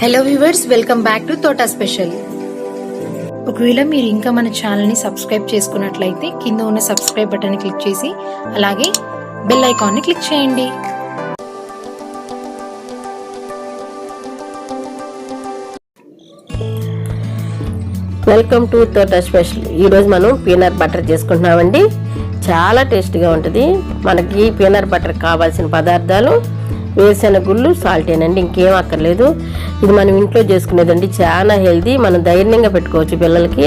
Hello viewers welcome back to Thota special ఒకవేళ మీరు ఇంకా మన ఛానల్ని సబ్స్క్రైబ్ చేసుకున్నట్లయితే కింద ఉన్న సబ్స్క్రైబ్ బటన్ క్లిక్ చేసి అలాగే బెల్ ఐకాన్ని క్లిక్ చేయండి. వెల్కమ్ టు తోట స్పెషల్ ఈరోజు మనం పీనట్ బటర్ చేసుకుంటున్నామండి. చాలా టేస్టీగా ఉంటుంది. మనకి పీనట్ బటర్ కావాల్సిన పదార్థాలు వేరుశెనగ గుళ్ళు సాల్టేనండి ఇంకేం అక్కర్లేదు. ఇది మనం ఇంట్లో చేసుకునేదండి. చాలా హెల్దీ మనం ధైర్యంగా పెట్టుకోవచ్చు పిల్లలకి.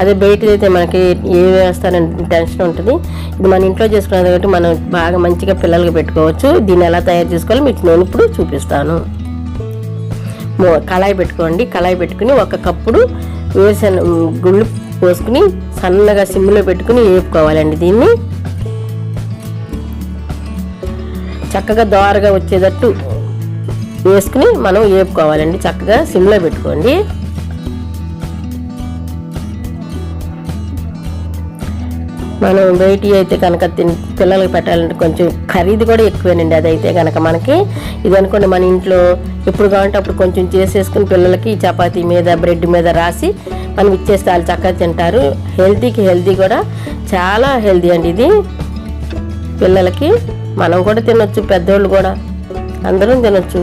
అదే బయటదైతే మనకి ఏ వేస్తారని టెన్షన్ ఉంటుంది. ఇది మన ఇంట్లో చేసుకునేది కాబట్టి మనం బాగా మంచిగా పిల్లలకి పెట్టుకోవచ్చు. దీన్ని ఎలా తయారు చేసుకోవాలో మీకు నేను ఇప్పుడు చూపిస్తాను. కళాయి పెట్టుకోండి. కళాయి పెట్టుకుని ఒక కప్పుడు వేసిన గుళ్ళు పోసుకుని సన్నగా సిమ్లో పెట్టుకుని వేపుకోవాలండి దీన్ని. చక్కగా దోరగా వచ్చేటట్టు వేసుకుని మనం వేపుకోవాలండి చక్కగా సిమ్లో పెట్టుకోండి. మనం బయటి అయితే కనుక పిల్లలకు పిల్లలకి పెట్టాలంటే కొంచెం ఖరీదు కూడా ఎక్కువేనండి అదైతే కనుక మనకి. ఇది అనుకోండి మన ఇంట్లో ఎప్పుడు కావాలంటే అప్పుడు కొంచెం చేసేసుకుని పిల్లలకి చపాతీ మీద బ్రెడ్ మీద రాసి మనం ఇచ్చేస్తే వాళ్ళు చక్కగా తింటారు. హెల్తీకి హెల్తీ కూడా చాలా హెల్తీ అండి ఇది. పిల్లలకి మనం కూడా తినొచ్చు పెద్దోళ్ళు కూడా. అందరం తినొచ్చు.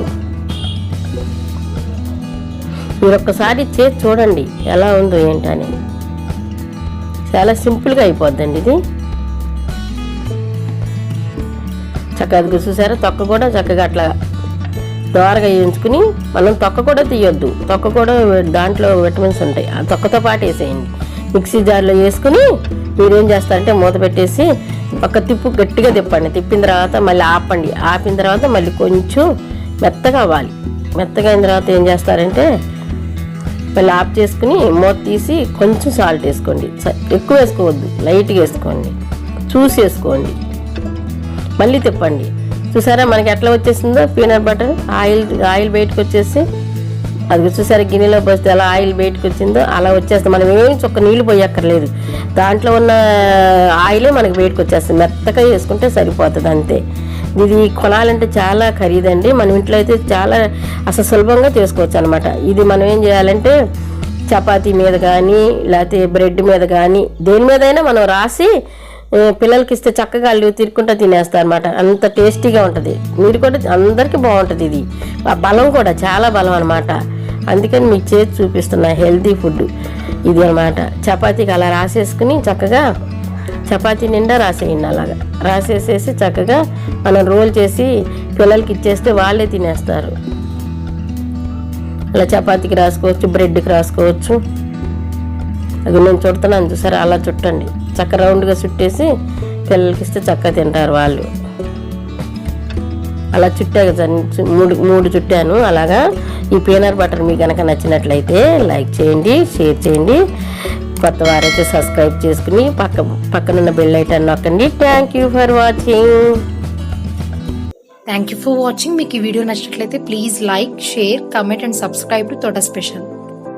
మీరు ఒక్కసారి చేసి చూడండి ఎలా ఉందో ఏంటని. చాలా సింపుల్గా అయిపోద్దండి ఇది. చక్కగా అది చూసారా? తొక్క కూడా చక్కగా అట్లా దోరగా వేయించుకుని మనం తొక్క కూడా తీయొద్దు. తొక్క కూడా దాంట్లో విటమిన్స్ ఉంటాయి. ఆ తొక్కతో పాటు వేసేయండి. మిక్సీ జార్లో వేసుకుని మీరేం చేస్తారంటే మూత పెట్టేసి ఒక తిప్పు గట్టిగా తిప్పండి. తిప్పిన తర్వాత మళ్ళీ ఆపండి. ఆపిన తర్వాత మళ్ళీ కొంచెం మెత్తగా అవ్వాలి. మెత్తగా అయిన తర్వాత ఏం చేస్తారంటే మళ్ళీ ఆఫ్ చేసుకుని మూత తీసి కొంచెం సాల్ట్ వేసుకోండి. స- ఎక్కువ వేసుకోవద్దు. లైట్గా వేసుకోండి. చూసి వేసుకోండి. మళ్ళీ తిప్పండి. చూసారా మనకి ఎట్లా వచ్చేసిందో? పీనట్ బటర్ ఆయిల్ ఆయిల్ బయటకు వచ్చేసి అది చూసారా గిన్నెలో పోస్తే ఎలా ఆయిల్ బయటకు వచ్చిందో అలా వచ్చేస్తుంది. మనం ఏమి చొక్క నీళ్ళు పోయక్కర్లేదు. దాంట్లో ఉన్న ఆయిలే మనకి బయటకు వచ్చేస్తుంది. మెత్తగా వేసుకుంటే సరిపోతుంది అంతే. ఇది కొనాలంటే చాలా ఖరీదండి. మన ఇంట్లో అయితే చాలా అసలు సులభంగా చేసుకోవచ్చు అనమాట ఇది మనం ఏం చేయాలంటే చపాతీ మీద కానీ లేకపోతే బ్రెడ్ మీద కానీ దేని మీదైనా మనం రాసి పిల్లలకి ఇస్తే చక్కగా వాళ్ళు తిరుక్కుంటూ తినేస్తారు అనమాట అంత టేస్టీగా ఉంటుంది. మీరు కూడా అందరికీ బాగుంటుంది ఇది. ఆ బలం కూడా చాలా బలం అనమాట అందుకని మీకు చేసి చూపిస్తున్నా హెల్తీ ఫుడ్ ఇది అనమాట చపాతీకి అలా రాసేసుకుని చక్కగా చపాతీ నిండా రాసేయండి అలాగా. రాసేసేసి చక్కగా మనం రోల్ చేసి పిల్లలకి ఇచ్చేస్తే వాళ్ళే తినేస్తారు. అలా చపాతీకి రాసుకోవచ్చు బ్రెడ్కి రాసుకోవచ్చు. అది నేను చుడుతున్నాను చూసారా? అలా చుట్టండి. చక్క రౌండ్గా చుట్టేసి పిల్లలకి ఇస్తే చక్కగా తింటారు వాళ్ళు. అలా చుట్టా కదా మూడు మూడు చుట్టాను. అలాగా ఈ పీనర్ బటర్ మీకు కనుక నచ్చినట్లయితే లైక్ చేయండి షేర్ చేయండి. కొత్త వారైతే సబ్స్క్రైబ్ చేసుకుని పక్క పక్కనున్న బెల్ ఐటన్ నొక్కండి. Thank you for watching thank you for watching మీకు ఈ వీడియో నచ్చినట్లయితే please like share comment and subscribe to Thota special